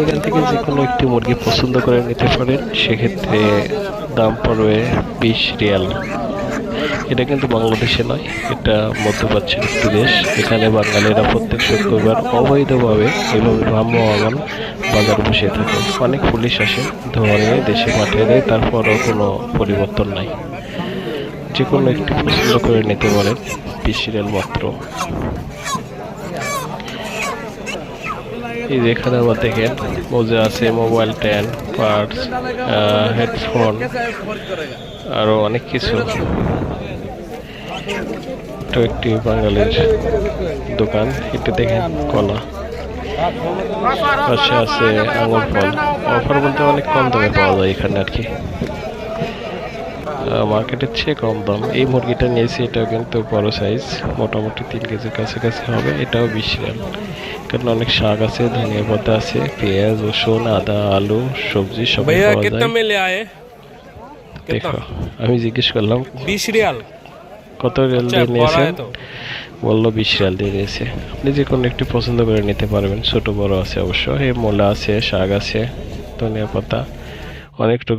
এখান থেকে যে কোনো একটি মুরগি পছন্দ করে নিতে পারেন সেক্ষেত্রে দাম পড়বে বিশ রিয়াল। এটা কিন্তু বাংলাদেশে নয় এটা মধ্যপ্রাচ্যের একটি দেশ। এখানে বাঙালিরা প্রত্যেক শুক্রবার অবৈধভাবে এভাবে ভ্রাম্যমান বাজার বসে থাকে। অনেক পুলিশ আসে ধরে দেশে পাঠিয়ে দেয় তারপরও কোনো পরিবর্তন নাই। যে কোনো একটি পছন্দ করে নিতে পারেন বিশ মাত্র। এই যে এখানে আবার দেখেন, মোজা আছে, মোবাইল ট্যান পার্টস হেডফোন, আরও অনেক কিছু। এটা একটি বাঙালির দোকান, এটা দেখেন, কলা। পাশে আছে আঙুর ফল। অফার বলতে অনেক কম দামে পাওয়া যায় এখানে আর কি। মার্কেটের চেয়ে কম দাম। এই মুরগিটা নিয়েছি এটাও কিন্তু বড় সাইজ মোটামুটি তিন কেজির কাছাকাছি হবে এটাও বিশ রিয়াল কারণ অনেক শাক আছে ধনিয়া পাতা আছে পেঁয়াজ রসুন আদা আলু সবজি সব দেখো আমি জিজ্ঞেস করলাম। বিশ রিয়াল। কত রিয়াল দিয়ে নিয়েছে বলল বিশ রিয়াল দিয়ে নিয়েছে। আপনি যে কোনো একটি পছন্দ করে নিতে পারবেন ছোট বড় আছে অবশ্য এই মোলা আছে শাক আছে ধনিয়া পাতা অনেক রকম